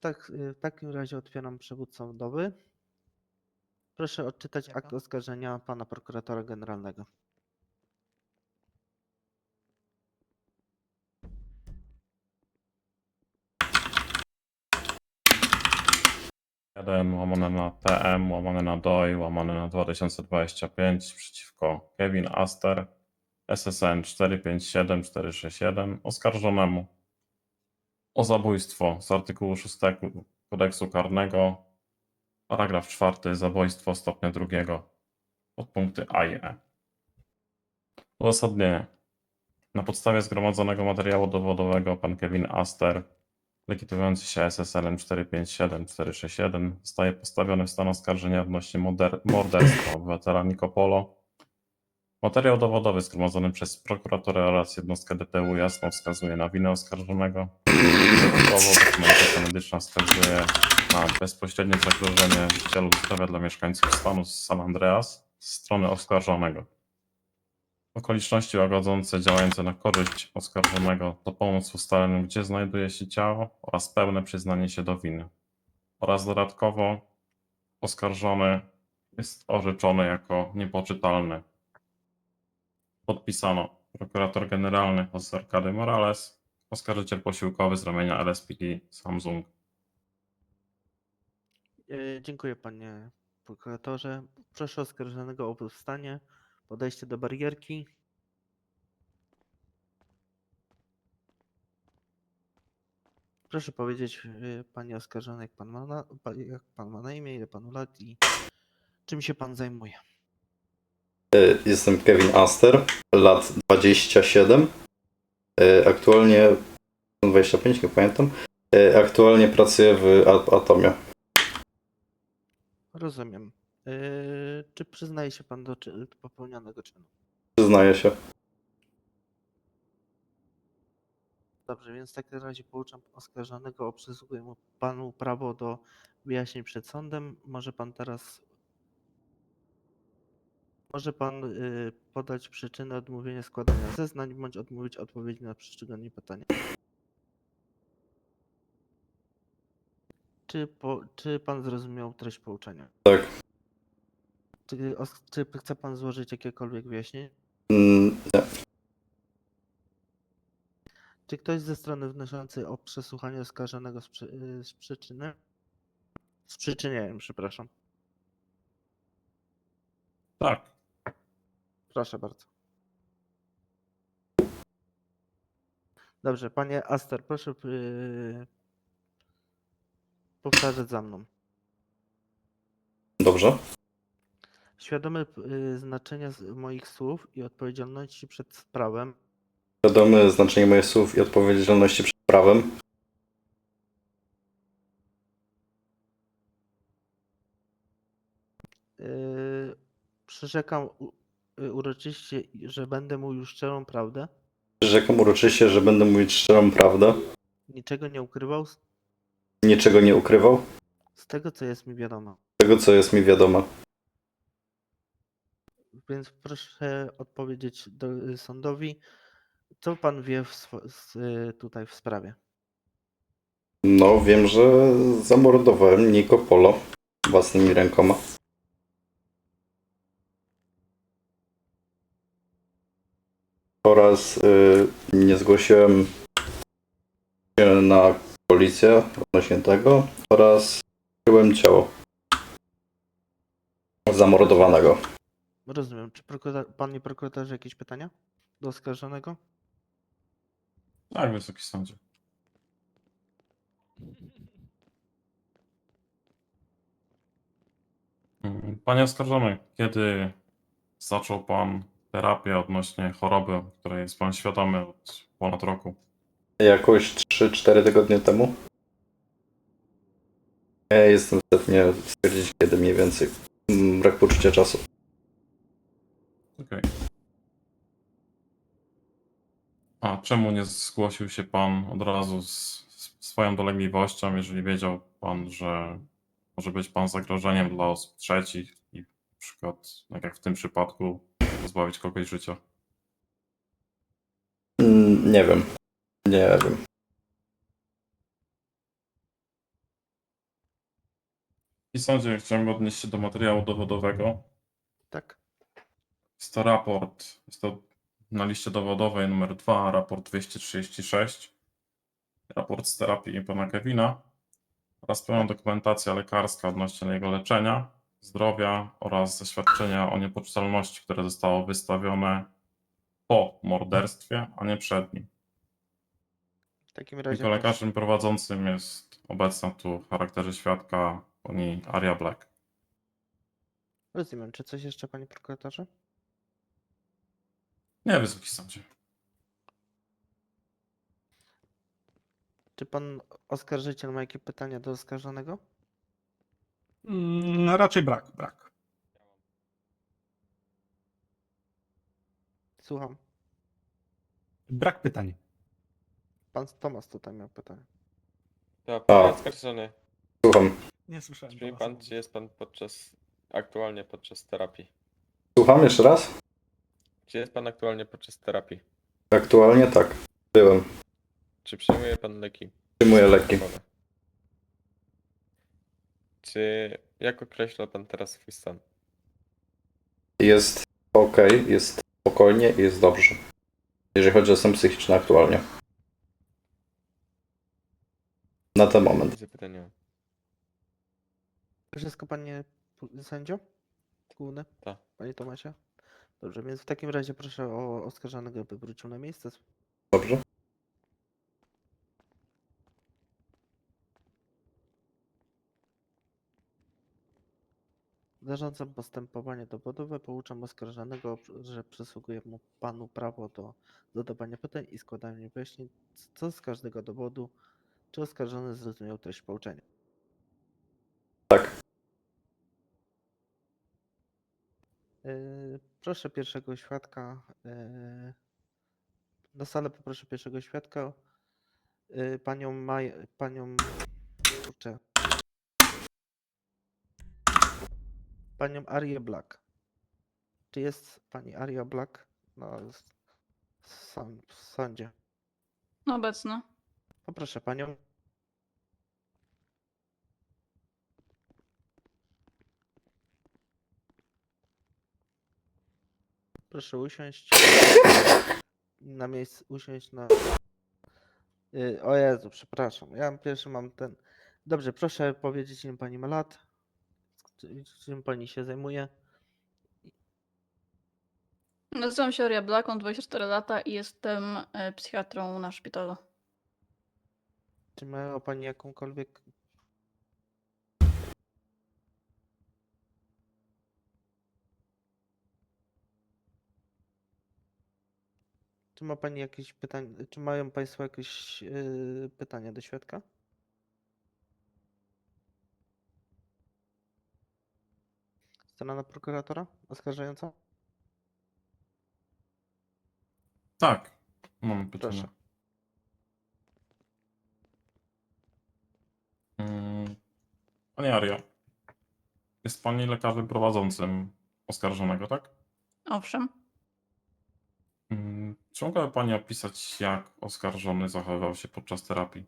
Tak, y, w takim razie otwieram przewód sądowy. Proszę odczytać akt oskarżenia pana prokuratora generalnego. Jeden łamane na TM, łamane na DOI, łamane na 2025 przeciwko Kevin Aster, SSN 457461 oskarżonemu o zabójstwo z artykułu 6 kodeksu karnego, paragraf 4 zabójstwo stopnia drugiego, podpunkty A i E. Uzasadnienie. Na podstawie zgromadzonego materiału dowodowego pan Kevin Aster legitymujący się SSL 457461 zostaje postawiony w stan oskarżenia odnośnie morderstwa obywatela Nikopolo. Materiał dowodowy zgromadzony przez prokuraturę oraz jednostkę DTU jasno wskazuje na winę oskarżonego. Dodatkowo dokumentacja medyczna wskazuje na bezpośrednie zagrożenie życia lub zdrowia dla mieszkańców stanu San Andreas z strony oskarżonego. Okoliczności łagodzące działające na korzyść oskarżonego to pomoc w ustaleniu, gdzie znajduje się ciało oraz pełne przyznanie się do winy. Oraz dodatkowo oskarżony jest orzeczony jako niepoczytalny. Podpisano prokurator generalny Jose Arkady Morales, oskarżyciel posiłkowy z ramienia LSPD Samsung. Y, Dziękuję panie prokuratorze. Proszę oskarżonego o powstanie, podejście do barierki. Proszę powiedzieć y, panie oskarżony, jak pan ma na, jak pan ma na imię, ile panu lat i czym się pan zajmuje. Y, Jestem Kevin Aster, lat 27. Y, Aktualnie 25, nie pamiętam. Y, Aktualnie pracuję w Atomie. Rozumiem. Czy przyznaje się pan do czy- popełnionego czynu? Przyznaję się. Dobrze, więc w takim razie pouczam oskarżonego, przysługuje mu panu prawo do wyjaśnień przed sądem. Może pan teraz. Może pan y, podać przyczynę odmówienia składania zeznań, bądź odmówić odpowiedzi na poszczególne pytania. Czy, po, czy pan zrozumiał treść pouczenia? Tak. Czy, os, czy chce pan złożyć jakiekolwiek wyjaśnienie? Mm, Nie. Czy ktoś ze strony wnoszącej o przesłuchanie oskarżonego z, przy, y, z przyczyny? Z przyczynieniem, przepraszam. Tak, Proszę bardzo. Dobrze, panie Aster, proszę yy, powtarzać za mną. Dobrze. Świadomy yy, znaczenia moich słów i odpowiedzialności przed prawem, Wiadomy znaczenie moich słów i odpowiedzialności przed prawem. yy, przyrzekam uroczyście, że będę mówił szczerą prawdę, Przyrzekam uroczyście, że będę mówić szczerą prawdę. niczego nie ukrywał z, Niczego nie ukrywał. z tego, co jest mi wiadomo. z Tego, co jest mi wiadomo. Więc proszę odpowiedzieć do, y, sądowi, co pan wie w, swo- z, y, tutaj w sprawie. No, wiem, że zamordowałem Nico Polo własnymi rękoma. Oraz y, nie zgłosiłem się na policję odnośnie tego oraz kryłem ciało zamordowanego. Rozumiem. Czy prokurator, panie prokuratorze jakieś pytania do oskarżonego? tak, wysoki sądzie. Mm, Panie oskarżony, kiedy zaczął pan terapię odnośnie choroby, której jest pan świadomy od ponad roku? Jakoś 3-4 tygodnie temu. Ja jestem w stanie stwierdzić kiedy mniej więcej. Mm, Brak poczucia czasu. Okej. A czemu nie zgłosił się pan od razu z, z swoją dolegliwością, jeżeli wiedział pan, że może być pan zagrożeniem dla osób trzecich i na przykład, tak jak w tym przypadku, pozbawić kogoś życia? Mm, Nie wiem. Nie wiem. Wysoki Sądzie, chciałem odnieść się do materiału dowodowego. Tak? Jest to raport, jest to na liście dowodowej numer 2, raport 236, raport z terapii pana Kevina oraz pełna dokumentacja lekarska odnośnie jego leczenia, zdrowia oraz zaświadczenia o niepoczytalności, które zostało wystawione po morderstwie, a nie przed nim. W takim razie. Jako lekarzem prowadzącym jest obecna tu w charakterze świadka pani Aria Black. Rozumiem. Czy coś jeszcze, panie prokuratorze? Nie, Wysoki Sądzie. Czy pan oskarżyciel ma jakieś pytania do oskarżonego? Mm, raczej brak, brak. Słucham. Brak pytań. Pan Tomas tutaj miał pytanie. To A. panie oskarżony, Słucham. Nie słyszałem. czy wie Tomasa. pan, czy jest pan podczas, aktualnie podczas terapii? Słucham jeszcze raz? Czy jest pan aktualnie podczas terapii? Aktualnie tak. Byłem. Czy przyjmuje pan leki? Przyjmuję leki. Czy, jak określa pan teraz swój stan? Jest ok, jest spokojnie i jest dobrze. Jeżeli chodzi o stan psychiczny aktualnie. Na ten moment. Widzę pytania. Wszystko, panie pu- sędzio? Główny? Tak. Panie Tomasie? Dobrze, więc w takim razie proszę o oskarżonego, by wrócił na miejsce. Dobrze? Zarządzam postępowanie dowodowe. Pouczam oskarżonego, że przysługuje mu panu prawo do zadawania pytań i składania wyjaśnień co z każdego dowodu. Czy oskarżony zrozumiał treść pouczenia? Tak. Yy, Proszę pierwszego świadka. yy, Na salę poproszę pierwszego świadka. yy, Panią Maj, panią. Kurczę. Panią Arię Black. Czy jest pani Aria Black na s- sam, w sądzie? Obecny. Poproszę panią. Proszę usiąść. Na miejscu, usiąść na. Y, O Jezu, przepraszam. Ja pierwszy mam ten. Dobrze, proszę powiedzieć, ile pani ma lat. Czy- Czym pani się zajmuje? Nazywam się Aria Black, mam 24 lata i jestem e, psychiatrą na szpitalu. Czy ma pani jakąkolwiek. Czy ma pani jakieś pytania? Czy mają państwo jakieś yy, pytania do świadka? Strona prokuratora oskarżająca? Tak, mam pytanie. Proszę. Mm, Pani Aria, jest Pani lekarzem prowadzącym oskarżonego, tak? Owszem. Mm, Czy mogłaby Pani opisać, jak oskarżony zachowywał się podczas terapii?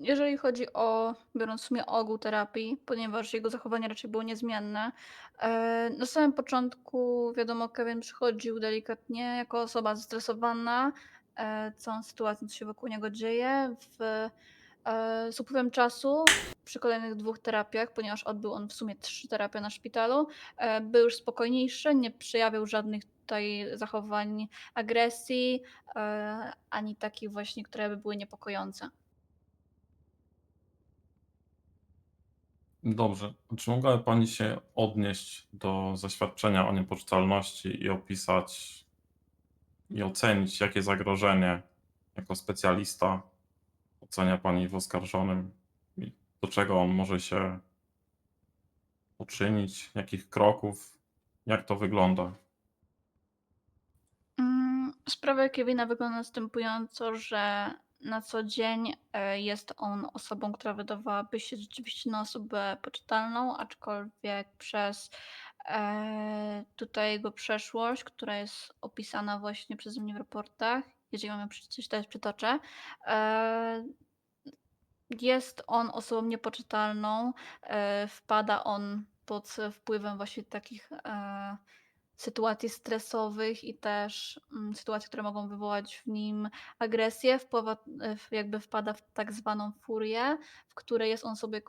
Jeżeli chodzi o, biorąc w sumie ogół terapii, ponieważ jego zachowanie raczej było niezmienne, e, na samym początku, wiadomo, Kevin przychodził delikatnie jako osoba zestresowana e, całą sytuacją, co się wokół niego dzieje. W, e, z upływem czasu, przy kolejnych dwóch terapiach, ponieważ odbył on w sumie trzy terapie na szpitalu, był już spokojniejszy, nie przejawiał żadnych tutaj zachowań agresji, ani takich właśnie, które by były niepokojące. Dobrze. Czy mogłaby Pani się odnieść do zaświadczenia o niepoczytalności i opisać i ocenić, jakie zagrożenie jako specjalista ocenia Pani w oskarżonym i do czego on może się uczynić, jakich kroków, jak to wygląda? Mm, Sprawa Kevina wygląda następująco, że na co dzień e, jest on osobą, która wydawałaby się rzeczywiście na osobę poczytalną, aczkolwiek przez e, tutaj jego przeszłość, która jest opisana właśnie przeze mnie w raportach, jeżeli mam ją przeczytać, przytoczę, e, jest on osobą niepoczytalną, wpada on pod wpływem właśnie takich sytuacji stresowych i też mm, sytuacji, które mogą wywołać w nim agresję, wpływa, e, jakby wpada w tak zwaną furię, w której jest on sobie,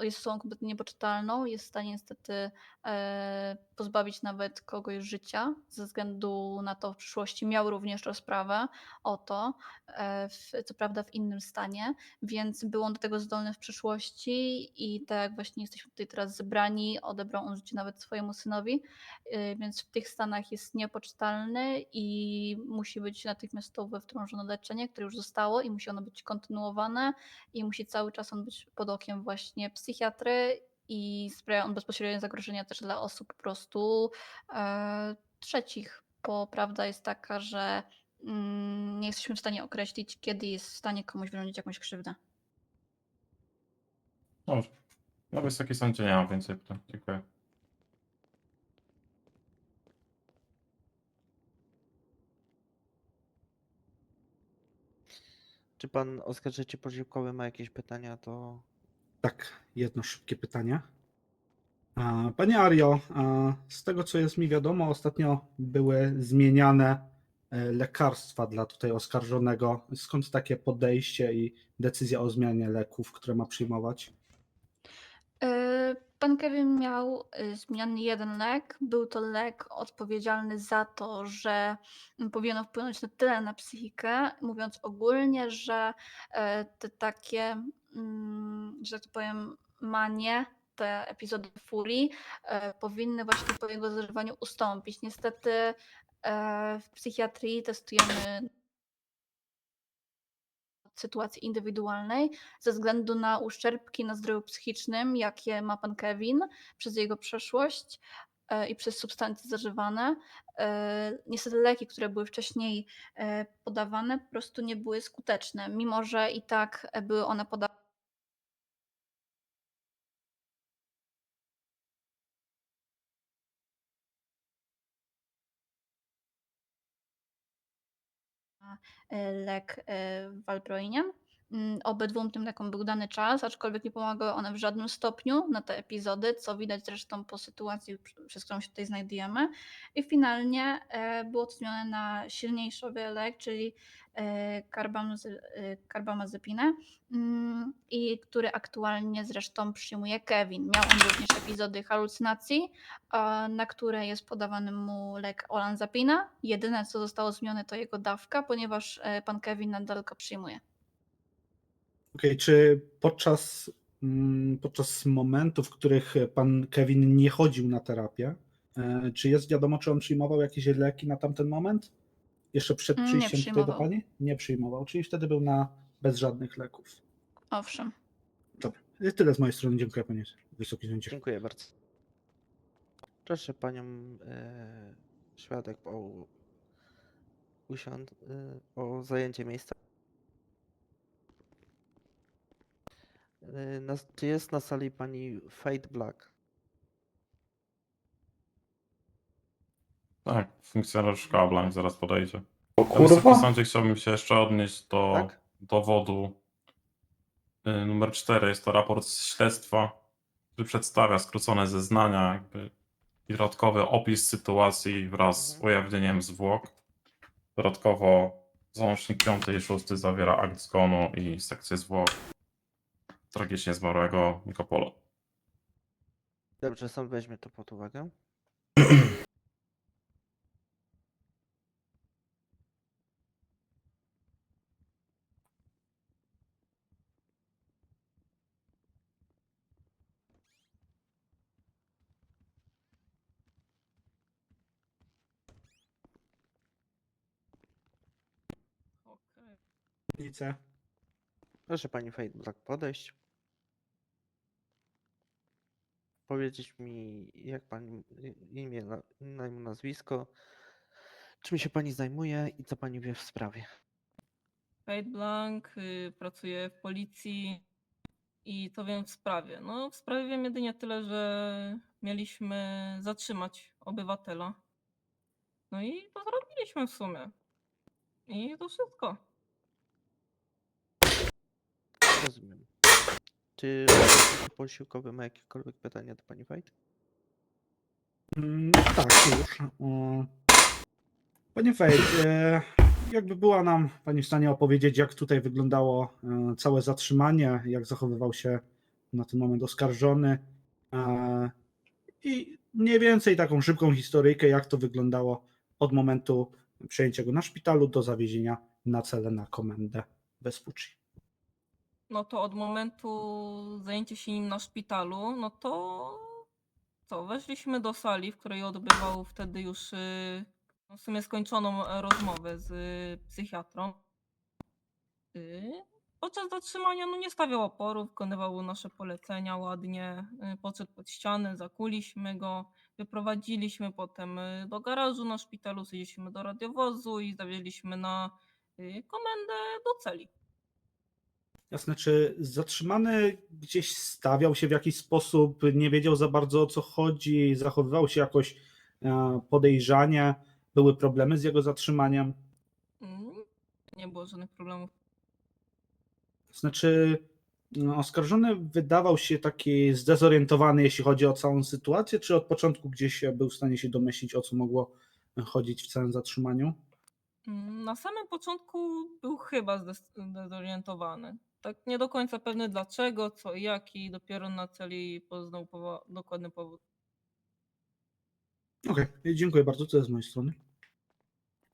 jest osobą kompletnie niepoczytalną, jest w stanie niestety e, pozbawić nawet kogoś życia, ze względu na to w przyszłości miał również rozprawę o to, e, w, co prawda w innym stanie, więc był on do tego zdolny w przyszłości i tak właśnie jesteśmy tutaj teraz zebrani, odebrał on życie nawet swojemu synowi, więc w tych stanach jest niepoczytalny i musi być natychmiastowo wdrożone leczenie, które już zostało i musi ono być kontynuowane i musi cały czas on być pod okiem właśnie psychiatry i sprawia on bezpośrednie zagrożenia też dla osób po prostu e, trzecich, bo prawda jest taka, że mm, nie jesteśmy w stanie określić, kiedy jest w stanie komuś wyrządzić jakąś krzywdę. Dobrze. No wysoki sądzie nie mam więcej pytań. Dziękuję. Czy pan oskarżyciel posiłkowy ma jakieś pytania, to Tak, jedno szybkie pytanie. Panie Ario, z tego co jest mi wiadomo, ostatnio były zmieniane e, lekarstwa dla tutaj oskarżonego. Skąd takie podejście i decyzja o zmianie leków, które ma przyjmować? Yy, Pan Kevin miał y, zmieniony jeden lek. Był to lek odpowiedzialny za to, że mm, powinno wpłynąć na tyle na psychikę, mówiąc ogólnie, że e, te takie, mm, że tak powiem, manie, te epizody furii e, powinny właśnie po jego zażywaniu ustąpić. Niestety e, w psychiatrii testujemy sytuacji indywidualnej ze względu na uszczerbki na zdrowiu psychicznym, jakie ma pan Kevin przez jego przeszłość e, i przez substancje zażywane. E, Niestety leki, które były wcześniej e, podawane, po prostu nie były skuteczne, mimo że i tak były one podawane. E, lek e, walproiniem. Mm, Obydwu tym lekom był dany czas, aczkolwiek nie pomagały one w żadnym stopniu na te epizody, co widać zresztą po sytuacji, przez którą się tutaj znajdujemy. I finalnie e, było to zmienione na silniejszy lek, czyli karbamazepinę, mm, i który aktualnie zresztą przyjmuje Kevin. Miał on również epizody halucynacji, na które jest podawany mu lek olanzapina. Jedyne, co zostało zmienione, to jego dawka, ponieważ e, pan Kevin nadal go przyjmuje. Okej, czy podczas, mm, podczas momentów, w których pan Kevin nie chodził na terapię, e, czy jest wiadomo, czy on przyjmował jakieś leki na tamten moment? Jeszcze przed przyjściem tutaj do przyjmował. pani? Nie przyjmował, czyli wtedy był na bez żadnych leków. Owszem. Dobra, I tyle z mojej strony. Dziękuję panie Wysoki Sądzie. dziękuję bardzo. Proszę panią e, świadek o usiąd, e, o zajęcie miejsca. E, na, czy jest na sali pani Fate Black? Tak, funkcjonariusz Blank zaraz podejdzie. O Ja Wysoki kurwa. sądzie chciałbym się jeszcze odnieść do Tak? dowodu y, numer 4. Jest to raport z śledztwa, który przedstawia skrócone zeznania, jakby i dodatkowy opis sytuacji wraz z ujawnieniem zwłok. Dodatkowo załącznik 5 i 6 zawiera akt zgonu i sekcję zwłok tragicznie zmarłego Nikopolo. Dobrze, sąd weźmie to pod uwagę. Lice. Proszę pani Fate Black podejść. Powiedzieć mi, jak pani imię, na- na nazwisko, czym się pani zajmuje i co pani wie w sprawie. Kate Blank, y, pracuję w policji i to wiem w sprawie. No, w sprawie wiem jedynie tyle, że mieliśmy zatrzymać obywatela. No i to zrobiliśmy w sumie. I to wszystko. Rozumiem. Czy posiłkowy ma jakiekolwiek pytania do pani White? Mm, Tak, już. O, Panie Fejt, e, jakby była nam Pani w stanie opowiedzieć, jak tutaj wyglądało e, całe zatrzymanie, jak zachowywał się na ten moment oskarżony e, i mniej więcej taką szybką historyjkę, jak to wyglądało od momentu przejęcia go na szpitalu do zawiezienia na cele na komendę bez fuci. No to od momentu zajęcia się nim na szpitalu, no to co, weszliśmy do sali, w której odbywał wtedy już y, no w sumie skończoną e, rozmowę z y, psychiatrą. Y, Podczas zatrzymania no nie stawiał oporu, wykonywał nasze polecenia ładnie, podszedł pod ścianę, zakuliśmy go, wyprowadziliśmy potem do garażu na szpitalu, zjeździliśmy do radiowozu i zawieźliśmy na komendę do celi. Jasne, czy zatrzymany gdzieś stawiał się w jakiś sposób, nie wiedział za bardzo o co chodzi, zachowywał się jakoś e, podejrzanie, były problemy z jego zatrzymaniem? Mm, Nie było żadnych problemów. Znaczy, oskarżony wydawał się taki zdezorientowany, jeśli chodzi o całą sytuację, czy od początku gdzieś był w stanie się domyślić, o co mogło chodzić w całym zatrzymaniu? Mm, Na samym początku był chyba zdezorientowany. Tak nie do końca pewny dlaczego, co i jak i dopiero na celi poznał powo- dokładny powód. Okej, dziękuję bardzo, to jest z mojej strony.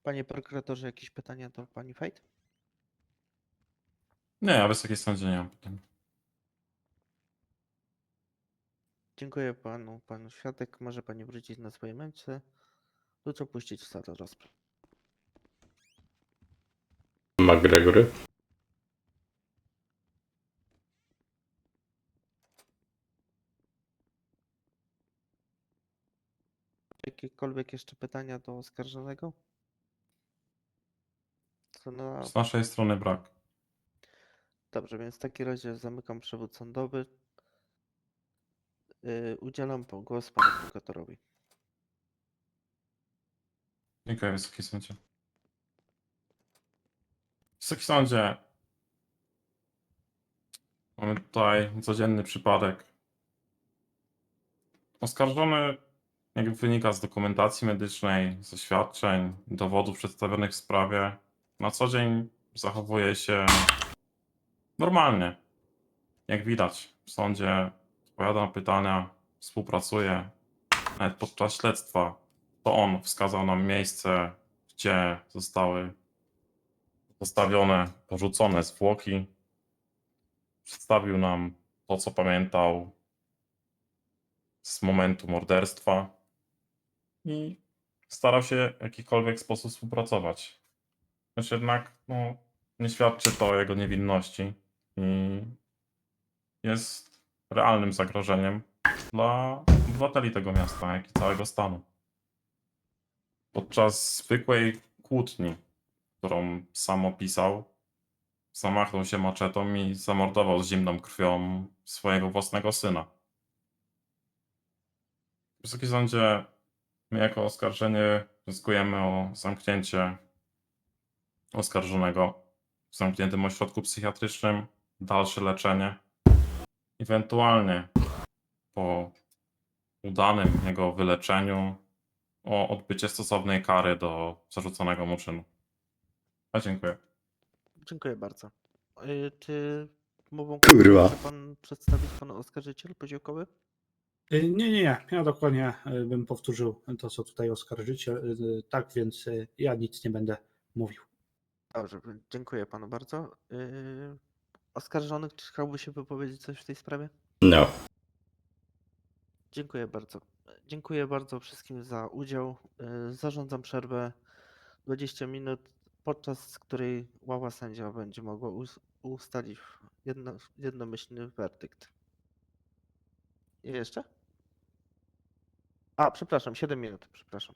Panie prokuratorze, jakieś pytania do pani White? Nie, ja wysokiej sądzie nie mam pytań. Dziękuję panu, panu świadek. Może pani wrócić na swoje miejsce lub opuścić salę rozpraw. McGregory. Jakiekolwiek jeszcze pytania do oskarżonego? Co na... Z naszej strony brak. Dobrze, więc w takim razie zamykam przewód sądowy. Yy, udzielam głos panu prokuratorowi. Dziękuję, Wysoki Sądzie. Wysoki Sądzie, mamy tutaj codzienny przypadek. Oskarżony, jak wynika z dokumentacji medycznej, z oświadczeń, dowodów przedstawionych w sprawie, na co dzień zachowuje się normalnie. Jak widać, w sądzie odpowiada na pytania, współpracuje. Nawet podczas śledztwa to on wskazał nam miejsce, gdzie zostały postawione, porzucone zwłoki. Przedstawił nam to, co pamiętał z momentu morderstwa i starał się w jakikolwiek sposób współpracować. Lecz jednak no, nie świadczy to o jego niewinności i jest realnym zagrożeniem dla obywateli tego miasta, jak i całego stanu podczas zwykłej kłótni, którą sam opisał, zamachnął się maczetą i zamordował z zimną krwią swojego własnego syna. Wysoki sądzie, my jako oskarżenie wnioskujemy o zamknięcie oskarżonego w zamkniętym ośrodku psychiatrycznym, dalsze leczenie. Ewentualnie po udanym jego wyleczeniu o odbycie stosownej kary do zarzuconego mu czynu. A dziękuję. Dziękuję bardzo. Yy, czy mową Kurwa. może pan przedstawić pan oskarżyciel poziomkowy? Y, Nie, nie, nie. Ja dokładnie y, bym powtórzył to, co tutaj oskarżyciel. y, Tak więc ja nic nie będę mówił. Dobrze, dziękuję panu bardzo. Yy, oskarżony, czy chciałby się wypowiedzieć coś w tej sprawie? No. Dziękuję bardzo. Dziękuję bardzo wszystkim za udział. Yy, Zarządzam przerwę 20 minut, podczas której ława sędzia będzie mogła us- ustalić jedno, jednomyślny werdykt. I jeszcze? A, przepraszam, 7 minut, przepraszam.